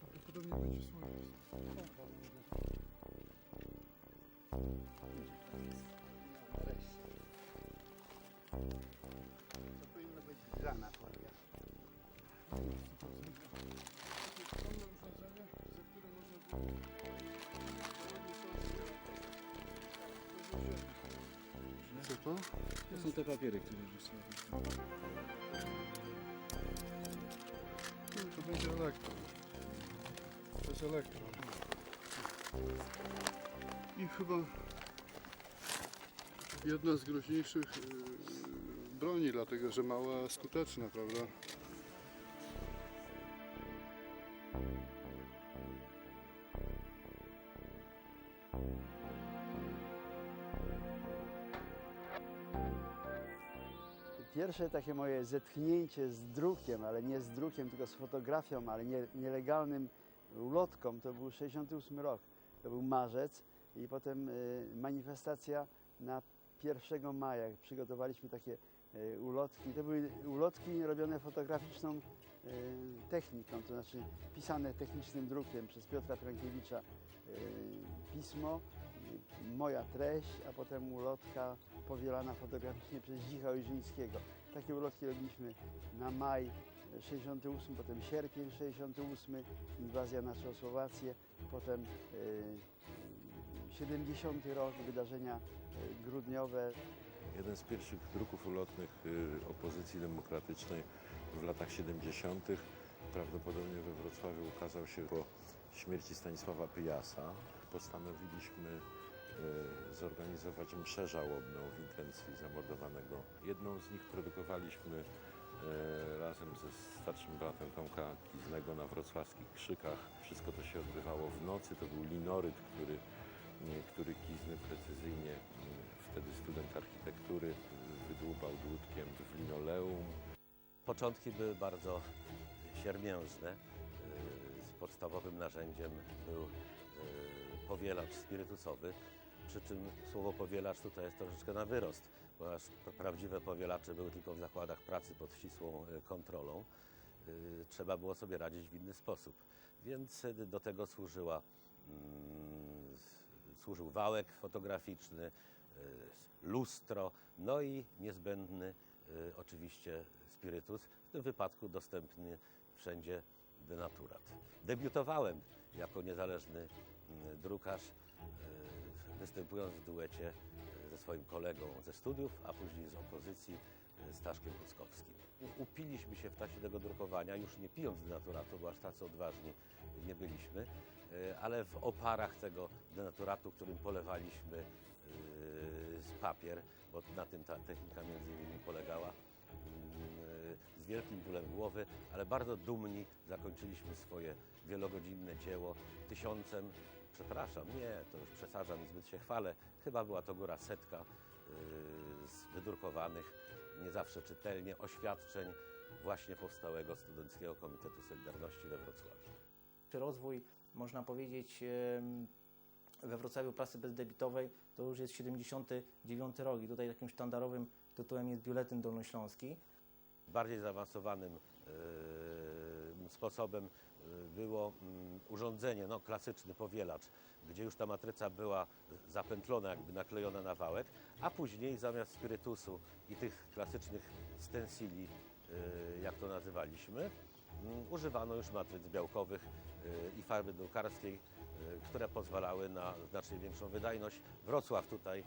Prawdopodobnie będzie słońce. Co to? To są te papiery, które rzucałem. No, to będzie elektron. To jest elektron. I chyba jedna z groźniejszych yy, broni, dlatego że mała, skuteczna, prawda? Pierwsze takie moje zetknięcie z drukiem, ale nie z drukiem, tylko z fotografią, ale nie, nielegalnym ulotką, to był 68 rok. To był marzec i potem y, manifestacja na 1 maja. Przygotowaliśmy takie y, ulotki. To były ulotki robione fotograficzną y, techniką, to znaczy pisane technicznym drukiem przez Piotra Prankiewicza. Y, pismo, moja treść, a potem ulotka powielana fotograficznie przez Dzicha Ojrzyńskiego. Takie ulotki robiliśmy na maj 68, potem sierpień 68, inwazja na Czechosłowację, potem y, 70 rok, wydarzenia y, grudniowe. Jeden z pierwszych druków ulotnych y, opozycji demokratycznej w latach 70. prawdopodobnie we Wrocławiu ukazał się po śmierci Stanisława Pyjasa. Postanowiliśmy zorganizować mszę żałobną w intencji zamordowanego. Jedną z nich produkowaliśmy y, razem ze starszym bratem Tomka Kiznego na wrocławskich Krzykach. Wszystko to się odbywało w nocy. To był linoryt, który nie, który Kizny precyzyjnie, wtedy student architektury, y, wydłubał dłutkiem w linoleum. Początki były bardzo siermiężne. Podstawowym narzędziem był powielacz spirytusowy, przy czym słowo powielacz tutaj jest troszeczkę na wyrost, ponieważ pra- prawdziwe powielacze były tylko w zakładach pracy pod ścisłą yy, kontrolą. Yy, Trzeba było sobie radzić w inny sposób, więc yy, do tego służyła, mm, służył wałek fotograficzny, lustro, no i niezbędny oczywiście spirytus, w tym wypadku dostępny wszędzie denaturat. Debiutowałem jako niezależny mm, drukarz, występując w duecie y, ze swoim kolegą ze studiów, a później z opozycji y, Staszkiem Kuckowskim. Upiliśmy się w czasie tego drukowania, już nie pijąc denaturatu, bo aż tacy odważni nie byliśmy, y, ale w oparach tego denaturatu, którym polewaliśmy z papier, bo na tym ta technika między innymi polegała, mm, z wielkim bólem głowy, ale bardzo dumni zakończyliśmy swoje wielogodzinne dzieło tysiącem, przepraszam, nie, to już przesadzam i zbyt się chwalę, chyba była to góra setka y, z wydrukowanych, nie zawsze czytelnie, oświadczeń właśnie powstałego Studenckiego Komitetu Solidarności we Wrocławiu. Rozwój, można powiedzieć, we Wrocławiu prasy bezdebitowej to już jest 79 rok i tutaj takim sztandarowym tytułem jest Biuletyn Dolnośląski. Bardziej zaawansowanym e, sposobem było mm, urządzenie, no, klasyczny powielacz, gdzie już ta matryca była zapętlona, jakby naklejona na wałek, a później zamiast spirytusu i tych klasycznych stensili, e, jak to nazywaliśmy, mm, używano już matryc białkowych e, i farby drukarskiej, e, które pozwalały na znacznie większą wydajność. Wrocław tutaj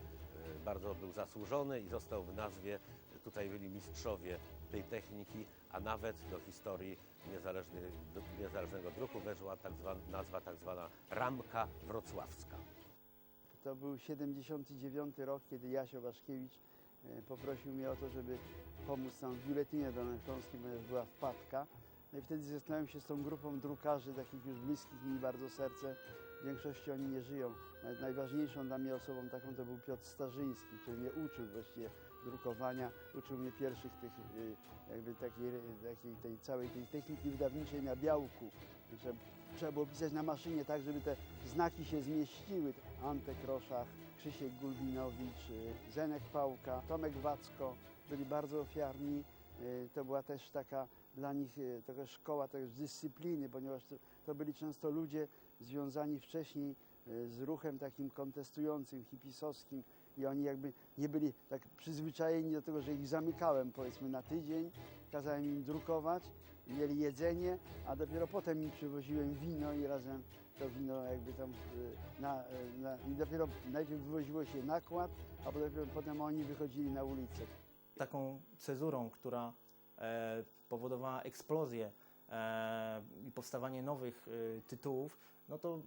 bardzo był zasłużony i został w nazwie, tutaj byli mistrzowie tej techniki, a nawet do historii niezależnych, niezależnego druku weszła tak nazwa tak zwana ramka wrocławska. To był 79 rok, kiedy Jasio Waszkiewicz e, poprosił mnie o to, żeby pomóc nam w biuletynie dolnośląskim, ponieważ była wpadka. No i wtedy zetknąłem się z tą grupą drukarzy, takich już bliskich mi bardzo serce. W większości oni nie żyją. Nawet najważniejszą dla mnie osobą taką to był Piotr Starzyński, który mnie uczył właściwie drukowania, uczył mnie pierwszych tych y, jakby takiej, takiej tej całej tej techniki wydawniczej na białku. że trzeba było pisać na maszynie tak, żeby te znaki się zmieściły. Antek Roszach, Krzysiek Gulbinowicz, y, Zenek Pałka, Tomek Wacko byli bardzo ofiarni. Y, To była też taka dla nich taka szkoła też dyscypliny, ponieważ to, to byli często ludzie związani wcześniej z ruchem takim kontestującym, hipisowskim i oni jakby nie byli tak przyzwyczajeni do tego, że ich zamykałem powiedzmy na tydzień, kazałem im drukować, mieli jedzenie, a dopiero potem im przywoziłem wino i razem to wino jakby tam y, na, y, na, i dopiero najpierw wywoziło się nakład, a dopiero potem oni wychodzili na ulicę. taką cezurą, która e, powodowała eksplozję e, i powstawanie nowych e, tytułów, no to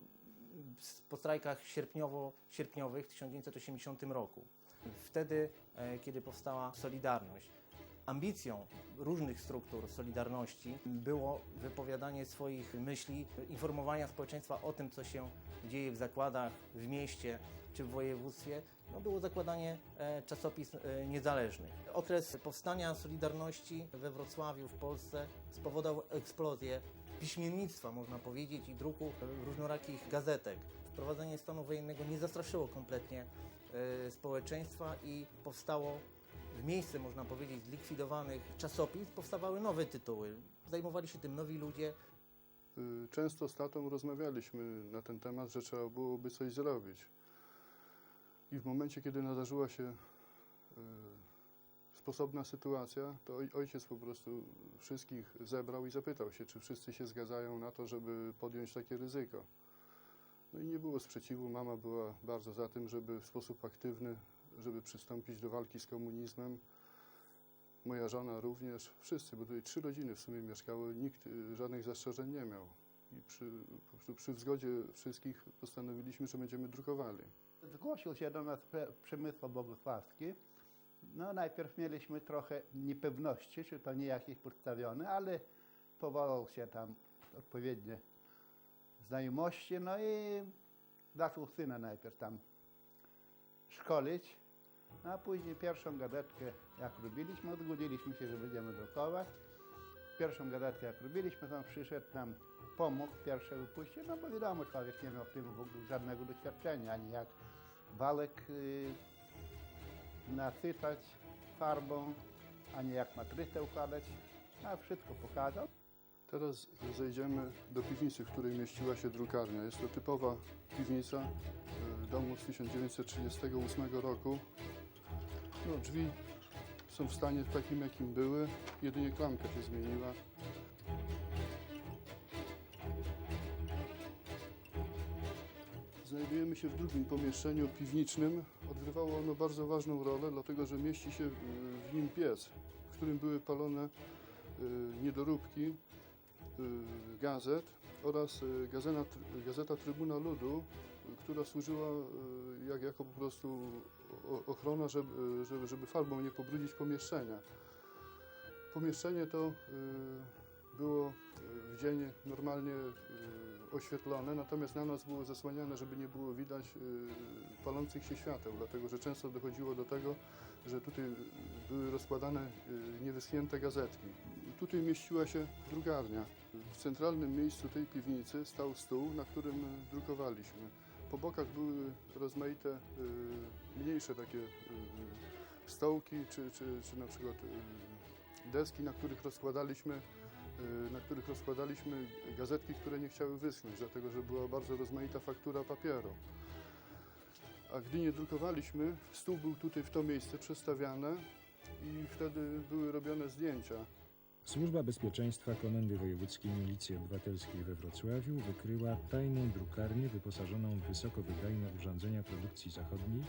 po strajkach sierpniowo-sierpniowych w 1980 roku. Wtedy, e, kiedy powstała Solidarność, ambicją różnych struktur Solidarności było wypowiadanie swoich myśli, informowania społeczeństwa o tym, co się dzieje w zakładach, w mieście czy w województwie, no było zakładanie e, czasopism e, niezależnych. Okres powstania Solidarności we Wrocławiu, w Polsce spowodował eksplozję piśmiennictwa, można powiedzieć, i druku e, różnorakich gazetek. Wprowadzenie stanu wojennego nie zastraszyło kompletnie e, społeczeństwa i powstało w miejsce, można powiedzieć, zlikwidowanych czasopism, powstawały nowe tytuły. Zajmowali się tym nowi ludzie, Y, Często z tatą rozmawialiśmy na ten temat, że trzeba byłoby coś zrobić. I w momencie, kiedy nadarzyła się y, sposobna sytuacja, to oj- ojciec po prostu wszystkich zebrał i zapytał się, czy wszyscy się zgadzają na to, żeby podjąć takie ryzyko. No i nie było sprzeciwu. Mama była bardzo za tym, żeby w sposób aktywny, żeby przystąpić do walki z komunizmem. Moja żona również, wszyscy, bo tutaj trzy rodziny w sumie mieszkały, nikt y, żadnych zastrzeżeń nie miał. I przy, po prostu przy zgodzie wszystkich postanowiliśmy, że będziemy drukowali. Zgłosił się do nas Przemysław Bogusławski. No najpierw mieliśmy trochę niepewności, czy to nie jakiś podstawiony, ale powołał się tam odpowiednie znajomości, no i zaczął syna najpierw tam szkolić, a później pierwszą gazetkę jak robiliśmy, odgodziliśmy się, że będziemy drukować. Pierwszą gazetkę jak robiliśmy, tam przyszedł nam pomógł pierwsze wypuścić, no bo wiadomo, człowiek nie miał w tym w ogóle żadnego doświadczenia, ani jak walek y, nasycać farbą, ani jak matrycę układać, a wszystko pokazał. Teraz zejdziemy do piwnicy, w której mieściła się drukarnia. Jest to typowa piwnica y, domu z 1938 roku. No, drzwi są w stanie takim, jakim były, jedynie klamka się zmieniła. Znajdujemy się w drugim pomieszczeniu piwniczym. Odgrywało ono bardzo ważną rolę, dlatego że mieści się y, w nim piec, w którym były palone y, niedoróbki y, gazet oraz gazeta, gazeta Trybuna Ludu, która służyła jak, jako po prostu ochrona, żeby, żeby, żeby farbą nie pobrudzić pomieszczenia. Pomieszczenie to było w dzień normalnie oświetlone, natomiast na noc było zasłaniane, żeby nie było widać y, palących się świateł, dlatego że często dochodziło do tego, że tutaj były rozkładane y, niewyschnięte gazetki. Tutaj mieściła się drukarnia. W centralnym miejscu tej piwnicy stał stół, na którym drukowaliśmy. Po bokach były rozmaite y, mniejsze takie stołki, czy, czy, czy na przykład deski, na których rozkładaliśmy na których rozkładaliśmy gazetki, które nie chciały wyschnąć, dlatego że była bardzo rozmaita faktura papieru. A gdy nie drukowaliśmy, stół był tutaj w to miejsce przestawiane i wtedy były robione zdjęcia. Służba Bezpieczeństwa Komendy Wojewódzkiej Milicji Obywatelskiej we Wrocławiu wykryła tajną drukarnię wyposażoną w wysokowydajne urządzenia produkcji zachodniej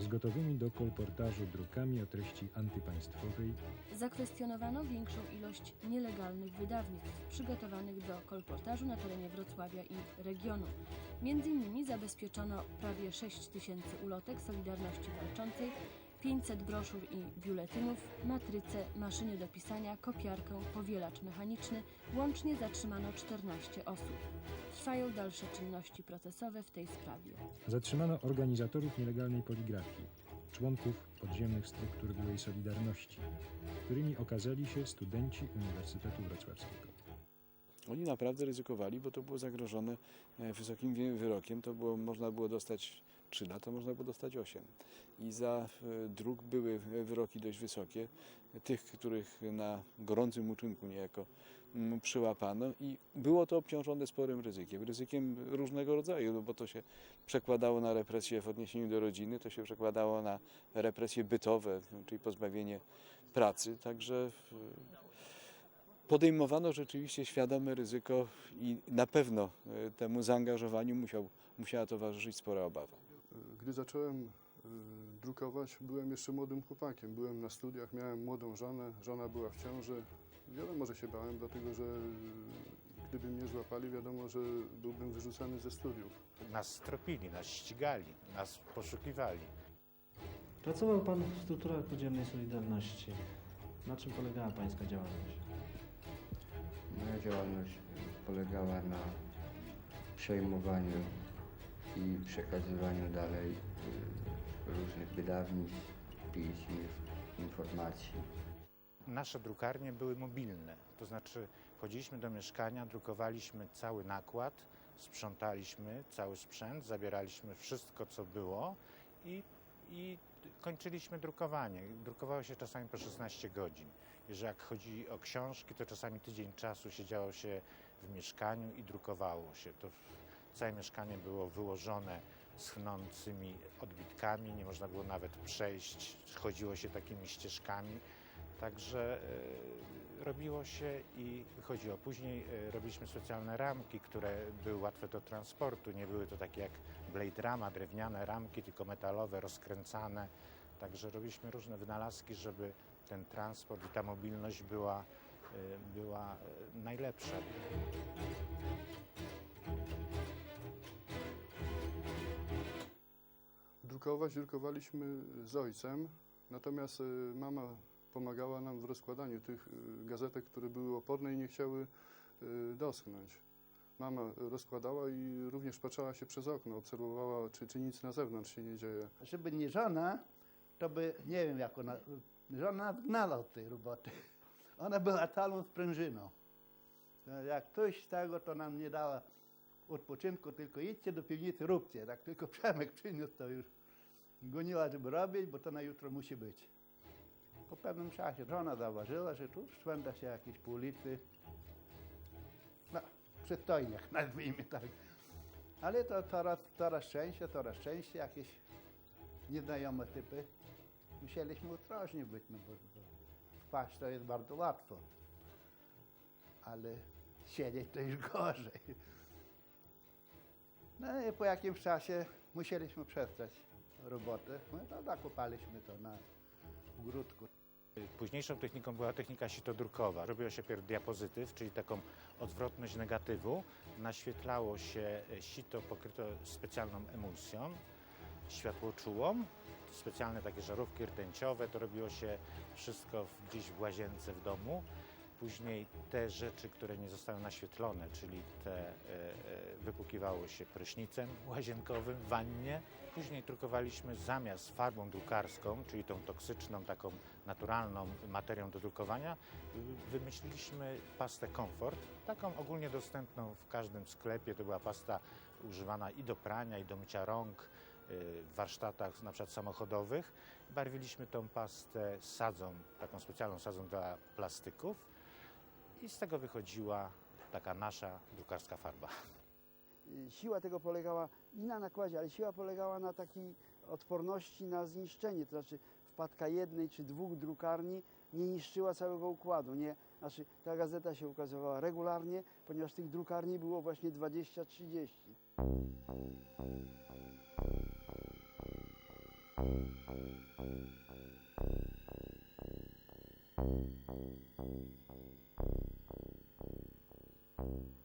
z gotowymi do kolportażu drukami o treści antypaństwowej Zakwestionowano większą ilość nielegalnych wydawnictw przygotowanych do kolportażu na terenie Wrocławia i regionu. Między innymi zabezpieczono prawie 6 tysięcy ulotek Solidarności Walczącej, 500 broszur i biuletynów, matryce, maszyny do pisania, kopiarkę, powielacz mechaniczny. Łącznie zatrzymano 14 osób. Trwają dalsze czynności procesowe w tej sprawie. zatrzymano organizatorów nielegalnej poligrafii, członków podziemnych struktur byłej Solidarności, którymi okazali się studenci Uniwersytetu Wrocławskiego. Oni naprawdę ryzykowali, bo to było zagrożone e, wysokim wyrokiem. To było, można było dostać 3 lata, można było dostać 8. I za e, druk były wyroki dość wysokie. Tych, których na gorącym uczynku niejako mm, przyłapano i było to obciążone sporym ryzykiem. Ryzykiem różnego rodzaju, no bo to się przekładało na represje w odniesieniu do rodziny, to się przekładało na represje bytowe, czyli pozbawienie pracy. Także e, podejmowano rzeczywiście świadome ryzyko i na pewno e, temu zaangażowaniu musiał, musiała towarzyszyć spora obawa. Gdy zacząłem y, drukować, byłem jeszcze młodym chłopakiem. Byłem na studiach, miałem młodą żonę, żona była w ciąży. Wiadomo, że się bałem, dlatego że y, gdyby mnie złapali, wiadomo, że byłbym wyrzucany ze studiów. Nas tropili, nas ścigali, nas poszukiwali. Pracował Pan w strukturach podziemnej Solidarności. Na czym polegała Pańska działalność? Działalność polegała na przejmowaniu i przekazywaniu dalej y, różnych wydawnictw, pism, informacji. Nasze drukarnie były mobilne, to znaczy wchodziliśmy do mieszkania, drukowaliśmy cały nakład, sprzątaliśmy cały sprzęt, zabieraliśmy wszystko, co było i, i kończyliśmy drukowanie. Drukowało się czasami po 16 godzin. Jeżeli jak chodzi o książki, to czasami tydzień czasu siedziało się w mieszkaniu i drukowało się. To całe mieszkanie było wyłożone schnącymi odbitkami, nie można było nawet przejść, chodziło się takimi ścieżkami. Także e, robiło się i wychodziło. Później e, robiliśmy specjalne ramki, które były łatwe do transportu. Nie były to takie jak blade rama, drewniane ramki, tylko metalowe, rozkręcane. Także robiliśmy różne wynalazki, żeby ten transport i ta mobilność była, e, była e, najlepsza. Drukować drukowaliśmy z ojcem, natomiast y, mama pomagała nam w rozkładaniu tych gazetek, które były oporne i nie chciały doschnąć. Mama rozkładała i również patrzała się przez okno, obserwowała, czy, czy nic na zewnątrz się nie dzieje. Żeby nie żona, to by, nie wiem jak ona, żona gnała od tej roboty. Ona była całą sprężyną. Jak ktoś z tego, to nam nie dała odpoczynku, tylko idźcie do piwnicy, róbcie. Jak tylko Przemek przyniósł, to już goniła, żeby robić, bo to na jutro musi być. Po pewnym czasie żona zauważyła, że tu szwenda się jakieś po ulicy, no, przystojniak, nazwijmy tak. Ale to coraz, coraz częściej, coraz częściej jakieś nieznajome typy. Musieliśmy ostrożni być, no bo wpaść to jest bardzo łatwo. Ale siedzieć to już gorzej. No i po jakimś czasie musieliśmy przestać robotę. No zakopaliśmy to na ogródku. Późniejszą techniką była technika sitodrukowa. Robiło się pierw diapozytyw, czyli taką odwrotność negatywu. Naświetlało się sito pokryte specjalną emulsją światłoczułą. Specjalne takie żarówki rtęciowe. To robiło się wszystko w, gdzieś w łazience w domu. Później te rzeczy, które nie zostały naświetlone, czyli te e, e, wypłukiwało się prysznicem łazienkowym wannie. Później drukowaliśmy zamiast farbą drukarską, czyli tą toksyczną, taką naturalną materią do drukowania, wymyśliliśmy pastę Comfort, taką ogólnie dostępną w każdym sklepie. To była pasta używana i do prania, i do mycia rąk w warsztatach na przykład samochodowych. Barwiliśmy tą pastę sadzą, taką specjalną sadzą dla plastyków i z tego wychodziła taka nasza drukarska farba. Y, Siła tego polegała i na nakładzie, ale siła polegała na takiej odporności na zniszczenie. To znaczy wpadka jednej czy dwóch drukarni nie niszczyła całego układu. Nie, znaczy ta gazeta się ukazywała regularnie, ponieważ tych drukarni było właśnie 20-30. Thank you.